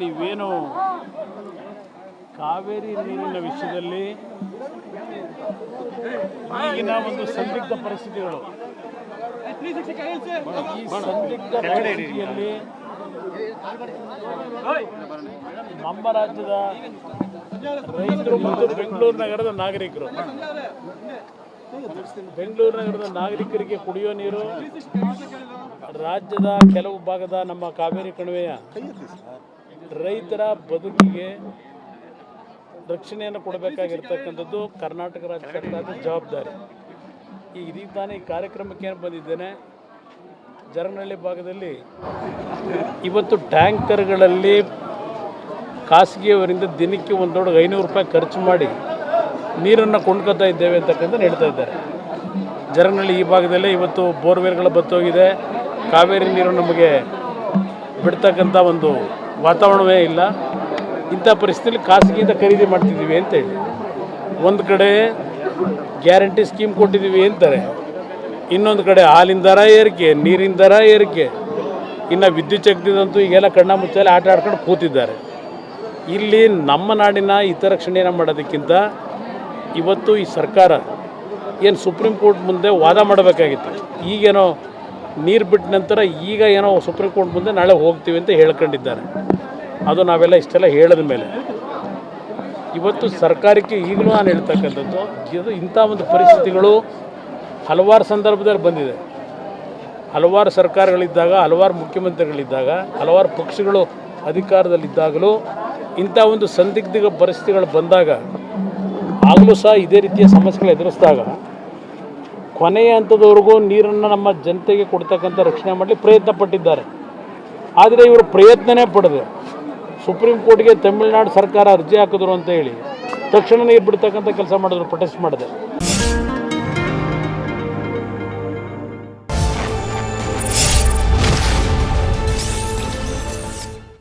ನೀವೇನು ಕಾವೇರಿ ನೀರಿನ ವಿಷಯದಲ್ಲಿ ಈಗಿನ ಒಂದು ಸಂದಿಗ್ಧ ಪರಿಸ್ಥಿತಿಗಳು. ಈ ಸಂದಿಗ್ಧ ಪರಿಸ್ಥಿತಿಯಲ್ಲಿ ನಮ್ಮ ರಾಜ್ಯದ ರೈತರು ಮತ್ತು ಬೆಂಗಳೂರು ನಗರದ ನಾಗರಿಕರು, ಬೆಂಗಳೂರು ನಗರದ ನಾಗರಿಕರಿಗೆ ಕುಡಿಯೋ ನೀರು, ರಾಜ್ಯದ ಕೆಲವು ಭಾಗದ ನಮ್ಮ ಕಾವೇರಿ ಕಣಿವೆಯ ರೈತರ ಬದುಕಿಗೆ ರಕ್ಷಣೆಯನ್ನು ಕೊಡಬೇಕಾಗಿರ್ತಕ್ಕಂಥದ್ದು ಕರ್ನಾಟಕ ರಾಜ್ಯ ಸರ್ಕಾರದ ಜವಾಬ್ದಾರಿ. ಈ ಇದೀಗ ತಾನೇ ಈ ಕಾರ್ಯಕ್ರಮಕ್ಕೆ ಏನು ಬಂದಿದ್ದೇನೆ ಜರನಹಳ್ಳಿ ಭಾಗದಲ್ಲಿ ಇವತ್ತು ಟ್ಯಾಂಕರ್ಗಳಲ್ಲಿ ಖಾಸಗಿಯವರಿಂದ ದಿನಕ್ಕೆ ಒಂದೊಡ್ಗೆ ಐನೂರು ರೂಪಾಯಿ ಖರ್ಚು ಮಾಡಿ ನೀರನ್ನು ಕೊಂಡ್ಕೊತಾ ಇದ್ದೇವೆ ಅಂತಕ್ಕಂಥ ಹೇಳ್ತಾ ಇದ್ದಾರೆ. ಜರನಹಳ್ಳಿ ಈ ಭಾಗದಲ್ಲೇ ಇವತ್ತು ಬೋರ್ವೆಲ್ಗಳು ಬತ್ತೋಗಿದೆ. ಕಾವೇರಿ ನೀರು ನಮಗೆ ಬಿಡ್ತಕ್ಕಂಥ ಒಂದು ವಾತಾವರಣವೇ ಇಲ್ಲ. ಇಂಥ ಪರಿಸ್ಥಿತಿಯಲ್ಲಿ ಖಾಸಗಿಯಿಂದ ಖರೀದಿ ಮಾಡ್ತಿದ್ದೀವಿ ಅಂತೇಳಿ. ಒಂದು ಕಡೆ ಗ್ಯಾರಂಟಿ ಸ್ಕೀಮ್ ಕೊಟ್ಟಿದ್ದೀವಿ ಅಂತಾರೆ. ಇನ್ನೊಂದು ಕಡೆ ಹಾಲಿನ ದರ ಏರಿಕೆ, ನೀರಿನ ದರ ಏರಿಕೆ. ಇನ್ನು ವಿದ್ಯುತ್ ಶಕ್ತಿದಂತೂ ಈಗೆಲ್ಲ ಕಣ್ಣ ಮುಚ್ಚಾಲೆ ಆಟ ಆಡ್ಕೊಂಡು ಕೂತಿದ್ದಾರೆ. ಇಲ್ಲಿ ನಮ್ಮ ನಾಡಿನ ಹಿತರಕ್ಷಣೆಯನ್ನು ಮಾಡೋದಕ್ಕಿಂತ ಇವತ್ತು ಈ ಸರ್ಕಾರ ಏನು ಸುಪ್ರೀಂ ಕೋರ್ಟ್ ಮುಂದೆ ವಾದ ಮಾಡಬೇಕಾಗಿತ್ತು. ಈಗೇನೋ ನೀರು ಬಿಟ್ಟ ನಂತರ ಈಗ ಏನೋ ಸುಪ್ರೀಂ ಕೋರ್ಟ್ ಮುಂದೆ ನಾಳೆ ಹೋಗ್ತೀವಿ ಅಂತ ಹೇಳ್ಕೊಂಡಿದ್ದಾರೆ. ಅದು ನಾವೆಲ್ಲ ಇಷ್ಟೆಲ್ಲ ಹೇಳಿದ ಮೇಲೆ. ಇವತ್ತು ಸರ್ಕಾರಕ್ಕೆ ಈಗಲೂ ನಾನು ಹೇಳ್ತಕ್ಕಂಥದ್ದು, ಇದು ಇಂಥ ಒಂದು ಪರಿಸ್ಥಿತಿಗಳು ಹಲವಾರು ಸಂದರ್ಭದಲ್ಲಿ ಬಂದಿದೆ. ಹಲವಾರು ಸರ್ಕಾರಗಳಿದ್ದಾಗ, ಹಲವಾರು ಮುಖ್ಯಮಂತ್ರಿಗಳಿದ್ದಾಗ, ಹಲವಾರು ಪಕ್ಷಗಳು ಅಧಿಕಾರದಲ್ಲಿದ್ದಾಗಲೂ ಇಂಥ ಒಂದು ಸಂದಿಗ್ಧ ಪರಿಸ್ಥಿತಿಗಳು ಬಂದಾಗ, ಆಗಲೂ ಸಹ ಇದೇ ರೀತಿಯ ಸಮಸ್ಯೆಗಳು ಎದುರಿಸಿದಾಗ ಕೊನೆಯ ಹಂತದವರೆಗೂ ನೀರನ್ನು ನಮ್ಮ ಜನತೆಗೆ ಕೊಡ್ತಕ್ಕಂಥ ರಕ್ಷಣೆ ಮಾಡಲಿ ಪ್ರಯತ್ನ ಪಟ್ಟಿದ್ದಾರೆ ಆದರೆ ಇವರು ಪ್ರಯತ್ನನೇ ಪಡೆದು ಸುಪ್ರೀಂ ಕೋರ್ಟ್ಗೆ ತಮಿಳುನಾಡು ಸರ್ಕಾರ ಅರ್ಜಿ ಹಾಕಿದ್ರು ಅಂತ ಹೇಳಿ ತಕ್ಷಣ ನೀರು ಬಿಡ್ತಕ್ಕಂಥ ಕೆಲಸ ಮಾಡಿದ್ರು ಪ್ರೊಟೆಸ್ಟ್ ಮಾಡಿದೆ.